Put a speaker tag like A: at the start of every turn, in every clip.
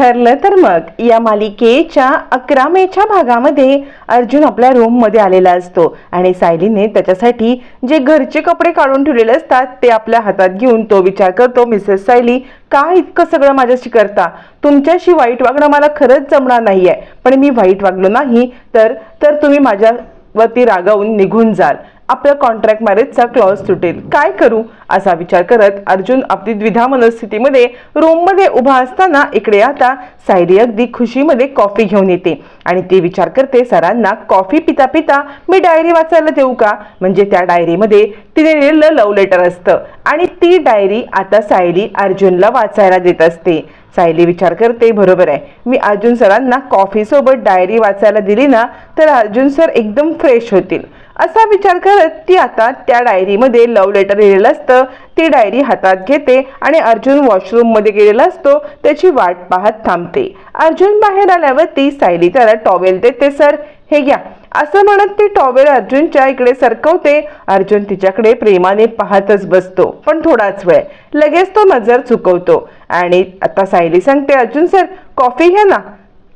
A: ठरलं तर मग या मालिकेच्या अकरा मेच्या भागामध्ये अर्जुन आपल्या रूममध्ये आलेला असतो. आणि सायलीने त्याच्यासाठी जे घरचे कपडे काढून ठेवलेले असतात ते आपल्या हातात घेऊन तो विचार करतो मिसेस सायली का इतकं सगळं माझ्याशी करता? तुमच्याशी वाईट वागणं मला खरंच जमणार नाहीये. पण मी वाईट वागलो नाही तर तर तुम्ही माझ्यावरती रागावून निघून जाल. आपलं कॉन्ट्रॅक्ट मॅरेजचा क्लॉज तुटेल. काय करू? असा विचार करत अर्जुन आपली द्विधा मनस्थितीमध्ये रूममध्ये उभा असताना इकडे आता सायली अगदी खुशीमध्ये कॉफी घेऊन येते. आणि ती विचार करते सरांना कॉफी पिता पिता मी डायरी वाचायला देऊ का? म्हणजे त्या डायरीमध्ये तिने लिहिलेलं लव्ह लेटर असतं. आणि ती डायरी आता सायली अर्जुनला वाचायला देत असते. सायली विचार करते बरोबर आहे. मी अर्जुन सरांना कॉफीसोबत डायरी वाचायला दिली ना तर अर्जुन सर एकदम फ्रेश होतील. असा विचार करत ती आता त्या डायरीमध्ये लव्ह लेटर लिहिलेलं असतं. ती डायरी हातात घेते आणि अर्जुन वॉशरूममध्ये गेलेला असतो. त्याची वाट पाहत थांबते. अर्जुन बाहेर आल्यावर ती सायली त्याला टॉवेल देते सर हे घ्या. असं म्हणत ती टॉवेल अर्जुनच्या इकडे सरकवते. अर्जुन तिच्याकडे प्रेमाने पाहतच बसतो पण थोडाच वेळ. लगेच तो नजर चुकवतो. आणि आता सायली सांगते अर्जुन सर कॉफी घ्या ना.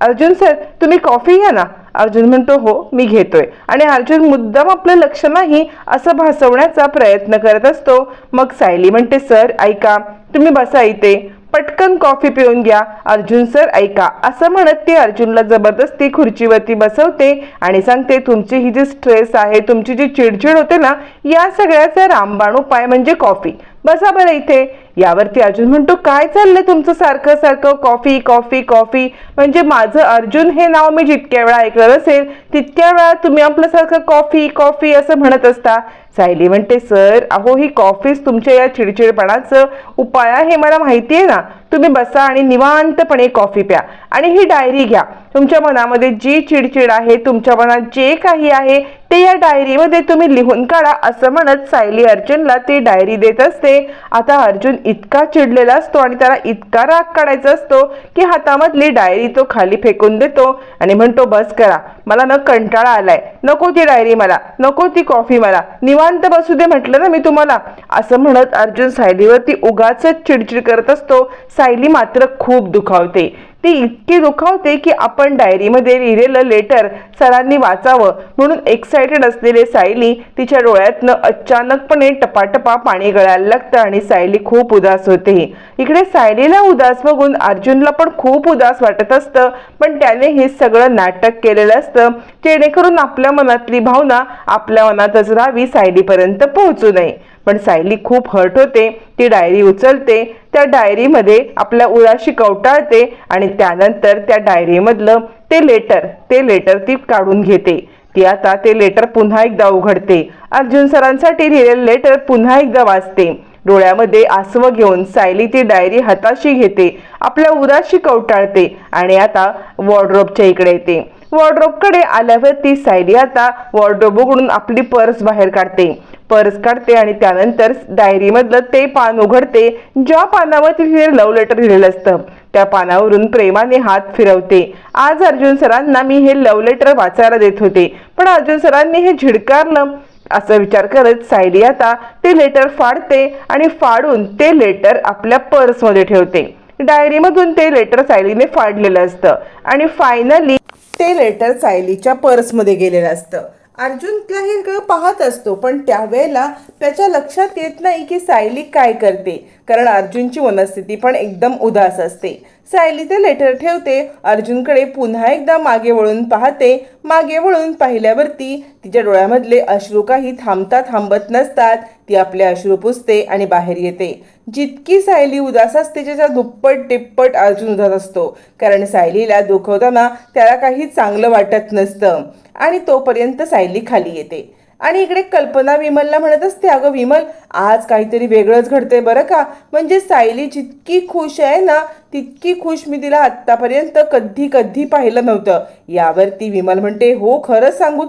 A: अर्जुन सर तुम्ही कॉफी घ्या ना. अर्जुन म्हणतो हो मी घेतोय. आणि अर्जुन मुद्दाम आपलं लक्ष नाही असं भासवण्याचा प्रयत्न करत असतो. मग सायली म्हणते सर ऐका तुम्ही बसा इथे. पटकन कॉफी पिऊन घ्या. अर्जुन सर ऐका. असं म्हणत ती अर्जुनला जबरदस्ती खुर्चीवरती बसवते आणि सांगते तुमची ही जी स्ट्रेस आहे तुमची जी चिडचिड होते ना या सगळ्याचा रामबाण उपाय म्हणजे कॉफी. बसा बरं इथे. यावरती अर्जुन म्हणतो काय चाललंय तुमचं सारखं सारखं? Coffee coffee coffee. म्हणजे माझं अर्जुन हे नाव मी जितक्या वेळा ऐकलं असेल तितक्या वेळा तुम्ही आपलं सारखं कॉफी कॉफी असं म्हणत असता. सायली म्हणते सर अहो ही कॉफीच तुमच्या या चिडचिडपणाचं उपाय आहे हे मला माहिती आहे ना. तुम्ही बसा आणि निवांतपणे कॉफी प्या. आणि ही डायरी घ्या. तुमच्या मनामध्ये जी चिडचिड आहे तुमच्या मनात जे काही आहे ते या डायरीमध्ये तुम्ही लिहून काढा असं म्हणत सायली अर्जुनला ती डायरी देत असते. आता अर्जुन इतका चिडलेला असतो आणि त्याला इतका राग काढायचा असतो की हातामधली डायरी तो खाली फेकून देतो आणि म्हणतो बस करा. मला न कंटाळा आलाय. नको ती डायरी मला. नको ती कॉफी मला. निवांत बसू दे म्हटलं ना मी तुम्हाला. असं म्हणत अर्जुन सायलीवरती उगाच चिडचिड करत असतो. सायली मात्र खूप दुखावते. ती इतकी दुखावते की आपण डायरीमध्ये लिहिलेलं लेटर सरांनी वाचावं. म्हणून एक्सायटेड असलेले सायली तिच्या डोळ्यातनं अचानकपणे टपाटपा पाणी गळायला लागतं आणि सायली खूप उदास होते. इकडे सायलीला उदास बघून अर्जुनला पण खूप उदास वाटत असतं. पण त्याने हे सगळं नाटक केलेलं असतं. जेणेकरून आपल्या मनातली भावना आपल्या मनातच राहावी सायलीपर्यंत पोहोचू नये. पण सायली खूप हर्ट होते ती डायरी उचलते त्या डायरीमध्ये आपल्या उराशी कवटाळते आणि त्यानंतर त्या डायरीमधलं ते लेटर ते लेटर ती काढून घेते. ती आता ते लेटर पुन्हा एकदा उघडते. अर्जुन सरांसाठी लिहिलेलं लेटर पुन्हा एकदा वाचते. डोळ्यामध्ये आसव घेऊन सायली ती डायरी हाताशी घेते आपल्या उराशी कवटाळते आणि आता वॉर्ड्रोबच्या इकडे येते. वॉर्ड्रोबकडे आल्यावर ती सायली आता वॉर्ड्रोब उघडून आपली पर्स बाहेर काढते. पर्स काढते आणि त्यानंतर डायरीमधलं ते पान उघडते ज्या पानावर तिथे लव्ह लेटर लिहिलेलं असतं त्या पानावरून प्रेमाने हात फिरवते. आज अर्जुन सरांना मी हे लव्ह लेटर वाचायला देत होते पण अर्जुन सरांनी हे झिडकारलं. असं विचार करत सायली आता ते लेटर फाडते आणि फाडून ते लेटर आपल्या पर्समध्ये ठेवते. डायरीमधून ते लेटर सायलीने फाडलेलं असतं आणि फायनली ते लेटर सायलीच्या पर्समध्ये गेलेलं असतं. अर्जुन तुला हे सगळं पाहत असतो पण त्यावेळेला त्याच्या लक्षात येत नाही की सायली काय करते. कारण अर्जुनची मनस्थिती पण एकदम उदास असते. सायली ते लेटर ठेवते अर्जुनकडे पुन्हा एकदा मागे वळून पाहते. मागे वळून पाहिल्यावरती तिच्या डोळ्यामधले अश्रू काही थांबता थांबत नसतात. ती आपले अश्रू पुसते आणि बाहेर येते. जितकी सायली उदास असते त्याच्या दुप्पट टिप्पट अर्जुन उदास असतो. कारण सायलीला दुखवताना त्याला काही चांगलं वाटत नसतं. आणि तोपर्यंत सायली खाली येते. आणि इकडे कल्पना विमलला म्हणत असते अगं विमल आज काहीतरी वेगळंच घडतंय बरं का? म्हणजे सायली जितकी खुश आहे ना तितकी खुश मी तिला आत्तापर्यंत कधी कधी पाहिलं नव्हतं. यावरती विमल म्हणते हो खरंच सांगू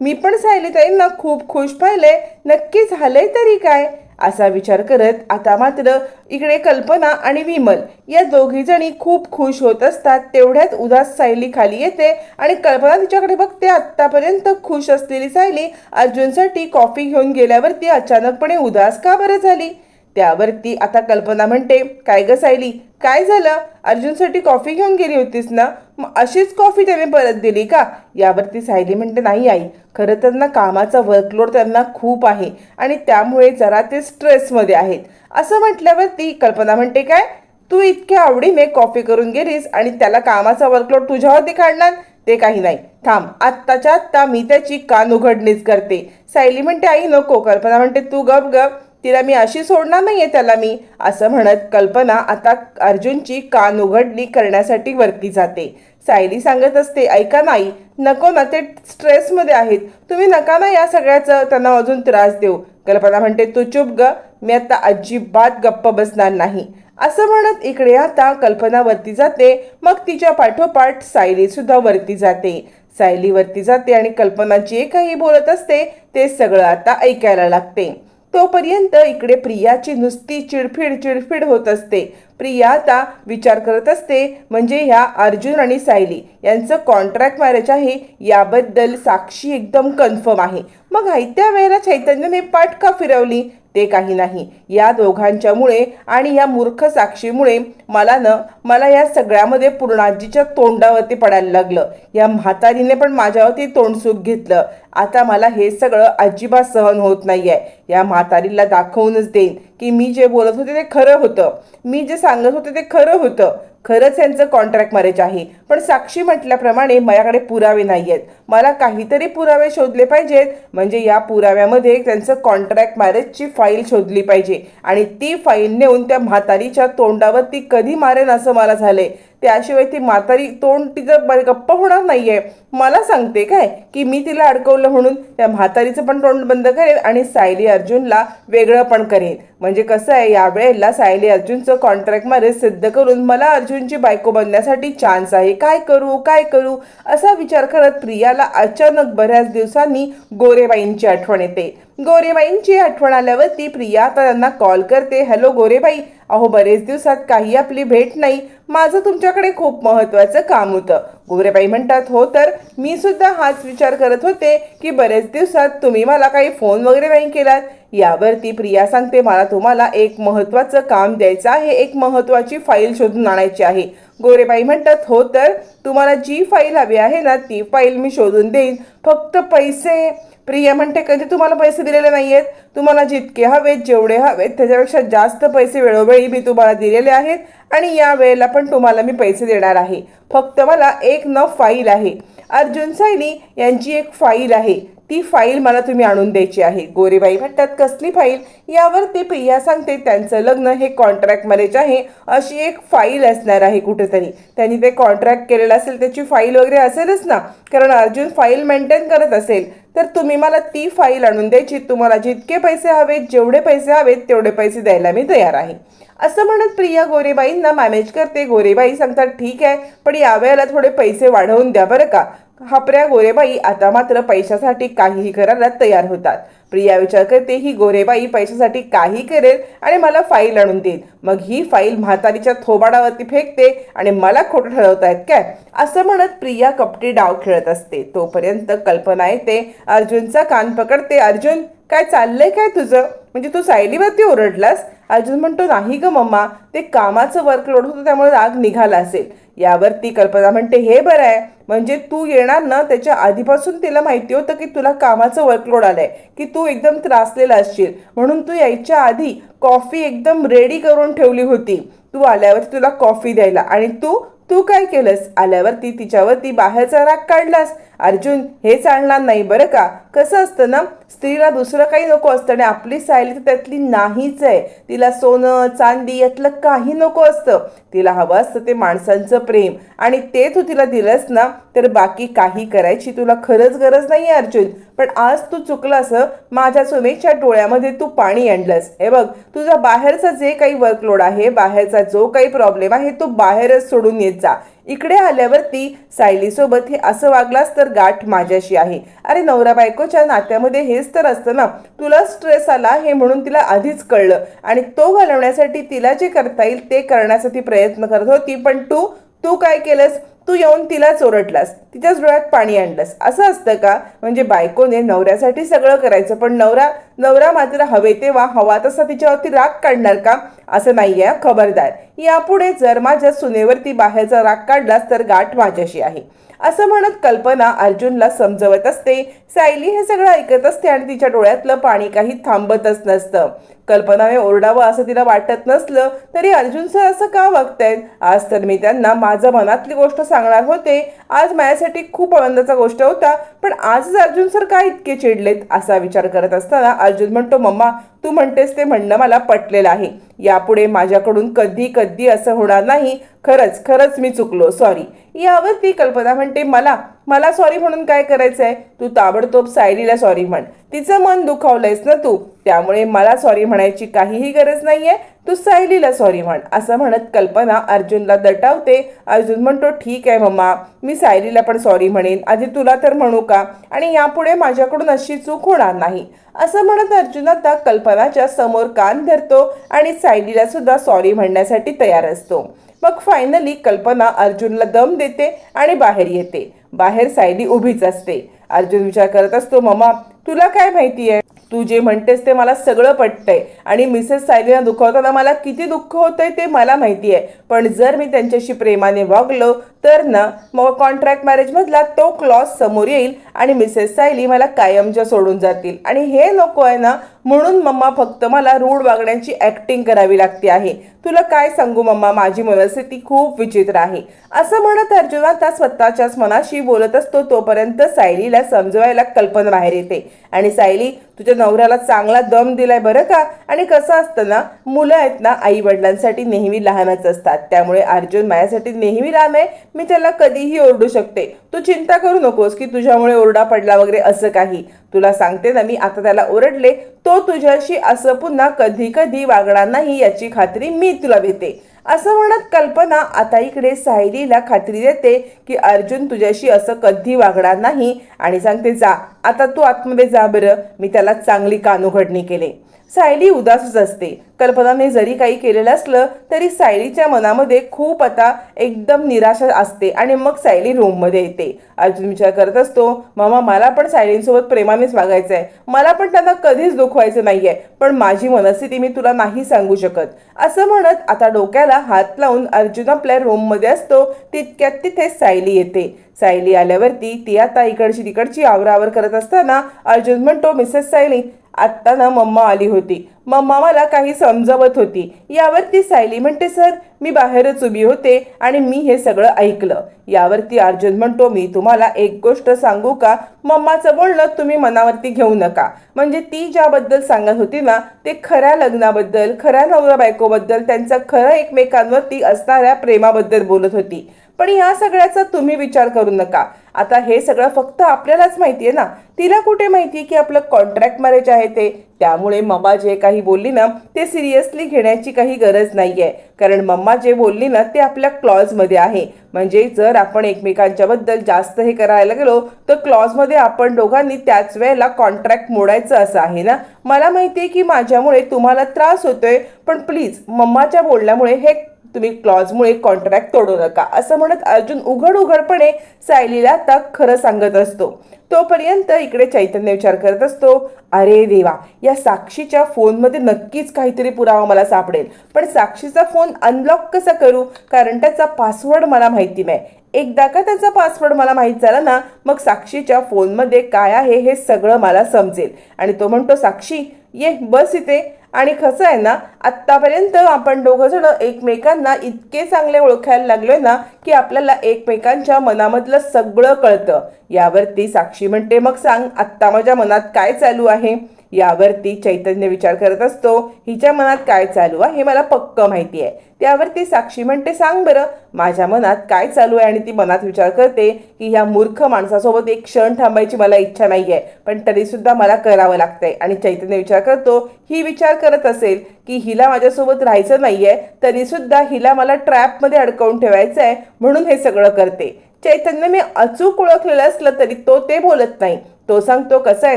A: मी पण सायलीताईंना खूप खुश पाहिले नक्की झालंय तरी काय? असा विचार करत आता मात्र इकडे कल्पना आणि विमल या दोघी जणी खूप खुश होत असतात तेवढ्यात उदास सायली खाली येते आणि कल्पना तिच्याकडे बघते आत्तापर्यंत खुश असलेली सायली अर्जुनसाठी कॉफी घेऊन गेल्यावरती अचानकपणे उदास का बरं झाली? त्यावर ती आता कल्पना म्हणते काय ग सायली काय झालं? अर्जुनसाठी कॉफी घेऊन गेली होतीस ना? मग अशीच कॉफी त्याने परत दिली का? यावरती सायली म्हणते नाही आई खरं तर ना कामाचा वर्कलोड त्यांना खूप आहे आणि त्यामुळे जरा ते स्ट्रेसमध्ये आहेत. असं म्हटल्यावर ती कल्पना म्हणते काय? तू इतक्या आवडीने कॉफी करून गेलीस आणि त्याला कामाचा वर्कलोड तुझ्यावरती काढणार? ते काही नाही. थांब आत्ताच्या आत्ता मी त्याची कान उघडणीच करते. सायली म्हणते आई नको. कल्पना म्हणते तू गप गप. तिला मी अशी सोडणार नाहीये त्याला मी असं म्हणत कल्पना आता अर्जुनची कान उघडणी करण्यासाठी वरती जाते. सायली सांगत असते ऐका नाही नको ना ते स्ट्रेसमध्ये आहेत. तुम्ही नका ना या सगळ्याचं त्यांना अजून त्रास देऊ. कल्पना म्हणते तू चुप ग मी आता अजिबात गप्प बसणार नाही. असं म्हणत इकडे आता कल्पना वरती जाते मग तिच्या पाठोपाठ सायलीसुद्धा वरती जाते. सायली वरती जाते आणि कल्पना जे काही बोलत असते ते सगळं आता ऐकायला लागते. तोपर्यंत इकडे प्रियाची नुसती चिडफिड चिडफिड होत असते. प्रिया आता विचार करत असते म्हणजे ह्या अर्जुन आणि सायली यांचं कॉन्ट्रॅक्ट मॅरेज आहे याबद्दल साक्षी एकदम कन्फर्म आहे. मग आयत्या वेळेला चैतन्यने पाठ का फिरवली? ते काही नाही. या दोघांच्यामुळे आणि या मूर्ख साक्षीमुळे मला न मला या सगळ्यामध्ये पूर्णाजीच्या तोंडावरती पडायला लागलं. या म्हातारीने पण माझ्यावरती तोंडसूक घेतलं. आता मला हे सगळं अजिबात सहन होत नाही आहे या म्हातारीला दाखवूनच देईन की मी जे बोलत होते ते खरं होतं. मी जे सांगत होते ते खरं होतं. खरंच यांचं कॉन्ट्रॅक्ट मॅरेज आहे. पण साक्षी म्हटल्याप्रमाणे माझ्याकडे पुरावे नाही आहेत मला काहीतरी पुरावे शोधले पाहिजेत. म्हणजे या पुराव्यामध्ये त्यांचं कॉन्ट्रॅक्ट मॅरेजची फाईल शोधली पाहिजे. आणि ती फाईल नेऊन त्या म्हातारीच्या तोंडावर ती कधी मारेन असं मला झालंय. त्याशिवाय ती म्हातारी तोंड तिचं बरे गप्प होणार नाही आहे मला सांगते काय की मी तिला अडकवलं म्हणून त्या म्हातारीचं पण तोंड बंद करेन आणि सायली अर्जुनला वेगळं पण करेन म्हणजे कसं आहे यावेळेला सायली अर्जुनचं कॉन्ट्रॅक्ट मॅरेज सिद्ध करून मला अर्जुनची बायको बनण्यासाठी चान्स आहे. काय करू काय करू? असा विचार करत प्रियाला अचानक बऱ्याच दिवसांनी गोरेबाईंची आठवण येते. गोरेबाईंची आठवण आल्यावर ती प्रिया आता त्यांना कॉल करते हॅलो गोरेबाई अहो बरेच दिवसात काही आपली भेट नाही माझं तुमच्याकडे खूप महत्त्वाचं काम होतं. गोरेबाई म्हणतात हो तर मी सुद्धा हाच विचार करत होते की बरेच दिवसात तुम्ही मला काही फोन वगैरे नाही केलात. यावरती प्रिया सांगते मला तुम्हाला एक महत्त्वाचं काम द्यायचं आहे एक महत्त्वाची फाईल शोधून आणायची आहे. गोरेबाई म्हणतात हो तर तुम्हाला जी फाईल हवी आहे ना ती फाईल मी शोधून देईन. फक्त पैसे प्रिया म्हणते कधी तुम्हाला पैसे दिलेले नाही आहेत तुम्हाला जितके हवेत जेवढे हवेत त्याच्यापेक्षा जास्त पैसे वेळोवेळी मी तुम्हाला दिलेले आहेत आणि या वेळेला पण तुम्हाला मी पैसे देणार आहे. फक्त मला एक न फाईल आहे. अर्जुन सायली यांची एक फाईल आहे. ती फाईल मला तुम्ही आणून द्यायची आहे. गोरेबाई म्हणतात कसली फाईल? यावर ते प्रिया सांगते त्यांचं लग्न हे कॉन्ट्रॅक्ट मॅरेज आहे. अशी एक फाईल असणार आहे कुठेतरी. त्यांनी ते कॉन्ट्रॅक्ट केलेलं असेल त्याची फाईल वगैरे असेलच ना. कारण अर्जुन फाईल मेंटेन करत असेल. तर तुम्ही मला ती फाईल आणून द्यायची तुम्हाला जितके पैसे हवेत जेवढे पैसे हवेत तेवढे पैसे द्यायला मी तयार आहे. असं म्हणत प्रिया गोरेबाईंना मॅनेज करते. गोरेबाई सांगतात ठीक आहे पण यावेळेला थोडे पैसे वाढवून द्या बरं का. हापऱ्या गोरेबाई आता मात्र पैशासाठी काहीही करायला तयार होतात. प्रिया विचार करते ही गोरेबाई पैशासाठी काही करेल आणि मला फाईल आणून देईल. मग ही फाईल म्हातारीच्या थोबाडावरती फेकते आणि मला खोटं ठरवतायत काय? असं म्हणत प्रिया कपटी डाव खेळत असते. तोपर्यंत कल्पना येते अर्जुनचा कान पकडते. अर्जुन काय चाललंय काय तुझं? म्हणजे तू सायलीवरती ओरडलास? अर्जुन म्हणतो नाही ग मम्मा ते कामाचं वर्कलोड होतं त्यामुळे राग निघाला असेल. यावरती कल्पना म्हणते हे बरं आहे. म्हणजे तू येणार ना त्याच्या आधीपासून तिला माहिती होतं की तुला कामाचं वर्कलोड आलं आहे की तू एकदम त्रासलेला असशील. म्हणून तू यायच्या आधी कॉफी एकदम रेडी करून ठेवली होती. तू आल्यावर तुला कॉफी द्यायला. आणि तू तू काय केलंस? आल्यावर ती तिच्यावर ती बाहेरचा राग काढलास. अर्जुन हे चालणार नाही बरं का? कसं असतं ना स्त्रीला दुसरं काही नको असतं आणि आपली सायली तर त्यातली नाहीच आहे. तिला सोनं चांदी यातलं काही नको असतं. तिला हवं असतं ते माणसांचं प्रेम. आणि ते तू तिला दिलंस ना तर बाकी काही करायची तुला खरंच गरज नाही आहे अर्जुन. पण आज तू चुकलास माझ्या सुमेच्या डोळ्यामध्ये तू पाणी आणलंस. हे बघ तुझा बाहेरचा जे काही वर्कलोड आहे बाहेरचा जो काही प्रॉब्लेम आहे तो बाहेरच सोडून येत जा. इकडे आल्यावरती सायलीसोबत हे असं वागलास तर गाठ माझ्याशी आहे. अरे नवरा बायकोच्या नात्यामध्ये हेच तर असतं ना. तुला स्ट्रेस आला हे म्हणून तिला आधीच कळलं. आणि तो घालवण्यासाठी तिला जे करता येईल ते करण्यासाठी प्रयत्न करत होती. पण तू तू काय केलंस? तू येऊन तिला चोरटलास तिच्याच डोळ्यात पाणी आणलंस. असं असतं का? म्हणजे बायकोने नवऱ्यासाठी सगळं करायचं पण नवरा नवरा मात्र हवे तेव्हा हवा तसा तिच्यावरती राग काढणार का? असं नाहीये आहे खबरदार. यापुढे जर माझ्या सुनेवरती बाहेरचा राग काढलास तर गाठ माझ्याशी आहे. असं म्हणत कल्पना अर्जुनला समजवत असते. सायली हे सगळं ऐकत असते आणि तिच्या डोळ्यातलं पाणी काही थांबतच नसतं. कल्पनाने ओरडावं असं तिला वाटत नसलं तरी अर्जुन सर असं का वागतायत? आज तर मी त्यांना माझं मनातली गोष्ट सांगणार होते. आज माझ्यासाठी खूप आनंदाचा गोष्ट होता. पण आजच अर्जुन सर का इतके चिडलेत? असा विचार करत असताना अर्जुन म्हणतो मम्मा तू म्हणतेस ते म्हणणं मला पटलेलं आहे. यापुढे माझ्याकडून कधी कधी असं होणार नाही. खरंच खरंच मी चुकलो. सॉरी यावर ती कल्पना म्हणते मला मला सॉरी म्हणून काय करायचं आहे तू ताबडतोब सायलीला सॉरी म्हण. तिचं मन दुखावलंयस ना तू? त्यामुळे मला सॉरी म्हणायची काहीही गरज नाही आहे तू सायलीला सॉरी म्हण. असं म्हणत कल्पना अर्जुनला दटावते. अर्जुन म्हणतो ठीक आहे मम्मा. मी सायलीला पण सॉरी म्हणेन. आधी तुला तर म्हणू का? आणि यापुढे माझ्याकडून अशी चूक होणार नाही. असं म्हणत अर्जुन आता कल्पनाच्या समोर कान धरतो आणि सायलीला सुद्धा सॉरी म्हणण्यासाठी तयार असतो. मग फायनली कल्पना अर्जुनला दम देते आणि बाहेर येते. बाहेर सायली उभीच असते. अर्जुन विचार करत असतो मम्मा तुला काय माहिती आहे तू जे म्हणतेस ते मला सगळं पटतंय आणि मिसेस सायलीला दुखवताना मला किती दुःख होतंय ते मला माहिती आहे पण जर मी त्यांच्याशी प्रेमाने वागलो तर ना मग कॉन्ट्रॅक्ट मॅरेजमधला तो क्लॉज समोर येईल आणि मिसेस सायली मला कायमच्या सोडून जातील. आणि हे नको आहे ना म्हणून मम्मा फक्त मला रूढ वागण्याची ॲक्टिंग करावी लागते आहे. तुला काय सांगू मम्मा? माझी मनस्थिती खूप विचित्र आहे. असं म्हणत अर्जुन आता स्वतःच्याच मनाशी बोलत असतो तोपर्यंत सायलीला समजवायला कल्पना बाहेर येते. आणि सायली तुझ्या नवऱ्याला चांगला दम दिलाय बरं का? आणि कसं असतं ना मुलं आहेत ना आई वडिलांसाठी नेहमी लहानच असतात. त्यामुळे अर्जुन माझ्यासाठी नेहमी लहान आहे. मी त्याला कधीही ओरडू शकते. तू चिंता करू नकोस की तुझ्यामुळे ओरडा पडला वगैरे असं काही. तुला सांगते ना मी आता त्याला ओरडले तो तुझ्याशी असं पुन्हा कधी कधी वागणार नाही याची खात्री मी तुला देते. असं म्हणत कल्पना आता इकडे सायलीला खात्री देते की अर्जुन तुझ्याशी असं कधी वागणार नाही आणि सांगते जा आता तू आतमध्ये जा बरं. मी त्याला चांगली कानोघडणी केले. सायली उदासच असते. कल्पनाने जरी काही केलेलं असलं तरी सायलीच्या मनामध्ये खूप आता एकदम निराशा असते आणि मग सायली रूममध्ये येते. अर्जुन विचार करत असतो मामा मला पण सायलींसोबत प्रेमानेच वागायचं आहे मला पण त्यांना कधीच दुखवायचं नाही आहे पण माझी मनस्थिती मी तुला नाही सांगू शकत. असं म्हणत आता डोक्याला हात लावून अर्जुन आपल्या रूममध्ये असतो तितक्यात तिथे सायली येते. सायली आल्यावरती ती आता इकडची तिकडची आवरावर करत असताना अर्जुन म्हणतो मिसेस सायली आत्ता ना मम्मा आली होती. मम्मा मला काही समजवत होती. यावरती सायली म्हणते सर मी बाहेरच उभी होते आणि मी हे सगळं ऐकलं. यावरती अर्जुन म्हणतो मी तुम्हाला एक गोष्ट सांगू का? मम्माचं बोलणं तुम्ही मनावरती घेऊ नका. म्हणजे ती ज्याबद्दल सांगत होती ना ते खऱ्या लग्नाबद्दल खऱ्या नवरा बायकोबद्दल त्यांचा खरं एकमेकांवरती असणाऱ्या प्रेमाबद्दल बोलत होती. पण या सगळ्याचा तुम्ही विचार करू नका. आता हे सगळं फक्त आपल्यालाच माहिती आहे ना. तिला कुठे माहिती की आपलं कॉन्ट्रॅक्ट मॅरेज आहे ते? त्यामुळे मम्मा जे काही बोलली ना ते सिरियसली घेण्याची काही गरज नाही आहे कारण मम्मा जे बोलली ना ते आपल्या क्लॉजमध्ये आहे. म्हणजे जर आपण एकमेकांच्याबद्दल जास्त हे करायला गेलो तर क्लॉजमध्ये आपण दोघांनी त्याच वेळेला कॉन्ट्रॅक्ट मोडायचं असं आहे ना? मला माहिती आहे की माझ्यामुळे तुम्हाला त्रास होतोय पण प्लीज मम्माच्या बोलण्यामुळे हे तुम्ही क्लॉजमुळे कॉन्ट्रॅक्ट तोडू नका. असं म्हणत अर्जुन उघड उघडपणे सायलीला आता खरं सांगत असतो. तोपर्यंत इकडे चैतन्य विचार करत असतो अरे देवा या साक्षीच्या फोनमध्ये नक्कीच काहीतरी पुरावा मला सापडेल. पण साक्षीचा फोन अनलॉक कसा करू? कारण त्याचा पासवर्ड मला माहिती नाही. एकदा का त्याचा पासवर्ड मला माहीत झाला ना मग साक्षीच्या फोनमध्ये काय आहे हे सगळं मला समजेल. आणि तो म्हणतो साक्षी ये बस इथे. आणि कसं आहे ना आत्तापर्यंत आपण दोघंजणं एकमेकांना इतके चांगले ओळखायला लागलोय ना की आपल्याला एकमेकांच्या मनामधलं सगळं कळतं. यावरती साक्षी म्हणते मग सांग आत्ता माझ्या मनात काय चालू आहे? यावरती चैतन्य विचार करत असतो हिच्या मनात काय चालू आहे हे मला पक्क माहिती आहे त्यावरती साक्षी म्हणते सांग बरं माझ्या मनात काय चालू आहे आणि ती मनात विचार करते की ह्या मूर्ख माणसासोबत एक क्षण थांबायची मला इच्छा नाही आहे पण तरीसुद्धा मला करावं लागतंय. आणि चैतन्य विचार करतो ही विचार करत असेल की हिला माझ्यासोबत राहायचं नाही आहे तरीसुद्धा हिला मला ट्रॅपमध्ये अडकवून ठेवायचं आहे म्हणून हे सगळं करते. चैतन्य मी अचूक ओळखलेलं असलं तरी तो ते बोलत नाही. तो सांगतो कसं आहे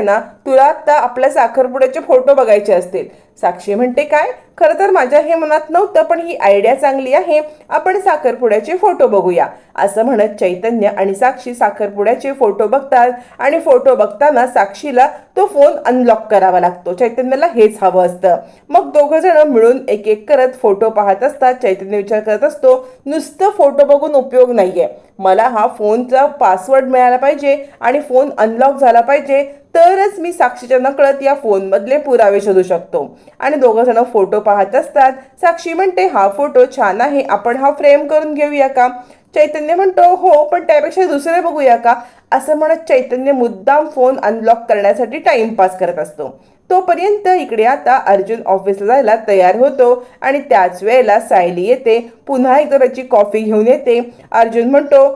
A: ना तुला आता आपल्या साखरपुड्याचे फोटो बघायचे असतील. साक्षी म्हणते काय? खरं तर माझ्या हे मनात नव्हतं पण ही आयडिया चांगली आहे. आपण साखरपुड्याचे फोटो बघूया. असं म्हणत चैतन्य आणि साक्षी साखरपुड्याचे फोटो बघतात आणि फोटो बघताना साक्षीला तो फोन अनलॉक करावा लागतो. चैतन्याला हेच हवं असतं. मग दोघं जण मिळून एक एक करत फोटो पाहत असतात. चैतन्य विचार करत असतो नुसतं फोटो बघून उपयोग नाहीये. मला हा फोनचा पासवर्ड मिळाला पाहिजे आणि फोन अनलॉक झाला पाहिजे. तरच मी साक्षीच्या नकळत या फोनमधले पुरावे शोधू शकतो. आणि दोघं जण फोटो पाहत असतात. साक्षी म्हणते हा फोटो छान आहे. आपण हा फ्रेम करून घेऊया का? चैतन्य म्हणतो हो पण त्यापेक्षा दुसरे बघूया का? असं म्हणत चैतन्य मुद्दाम फोन अनलॉक करण्यासाठी टाइमपास करत असतो. तोपर्यंत इकडे आता अर्जुन ऑफिसला जायला तयार होतो आणि त्याच वेळेला सायली येते. पुन्हा एकदा त्याची कॉफी घेऊन येते. अर्जुन म्हणतो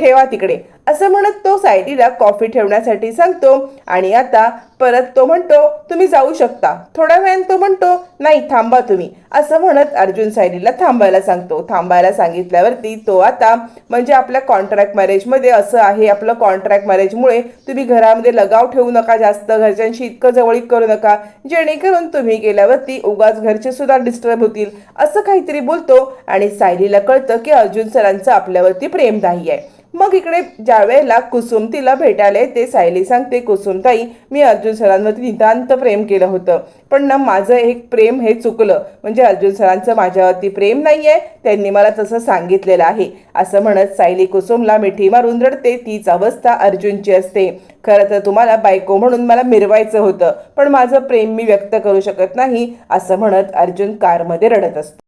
A: ठेवा तिकडे. असं म्हणत तो सायलीला कॉफी ठेवण्यासाठी सांगतो आणि आता परत तो म्हणतो तुम्ही जाऊ शकता. थोड्या वेळाने तो म्हणतो नाही थांबा तुम्ही. असं म्हणत अर्जुन सायलीला थांबायला सांगतो. थांबायला सांगितल्यावरती तो आता म्हणजे आपल्या कॉन्ट्रॅक्ट मॅरेजमध्ये असं आहे आपलं कॉन्ट्रॅक्ट मॅरेजमुळे तुम्ही घरामध्ये लगाव ठेवू नका जास्त घरच्यांशी इतकं जवळीक करू नका जेणेकरून तुम्ही गेल्यावरती उगाच घरचे सुद्धा डिस्टर्ब होतील. असं काहीतरी बोलतो आणि सायलीला कळतं की अर्जुन सरांचं आपल्यावरती प्रेम नाही आहे. मग इकडे ज्या वेळेला कुसुम तिला भेटायला येते सायली सांगते कुसुमताई मी अर्जुन सरांवरती नितांत प्रेम केलं होतं. पण ना माझं एक प्रेम हे चुकलं. म्हणजे अर्जुन सरांचं माझ्यावरती प्रेम नाही आहे त्यांनी मला तसं सांगितलेलं आहे. असं म्हणत सायली कुसुमला मिठी मारून रडते. तीच अवस्था अर्जुनची असते. खरं तर तुम्हाला बायको म्हणून मला मिरवायचं होतं पण माझं प्रेम मी व्यक्त करू शकत नाही असं म्हणत अर्जुन कारमध्ये रडत असतो.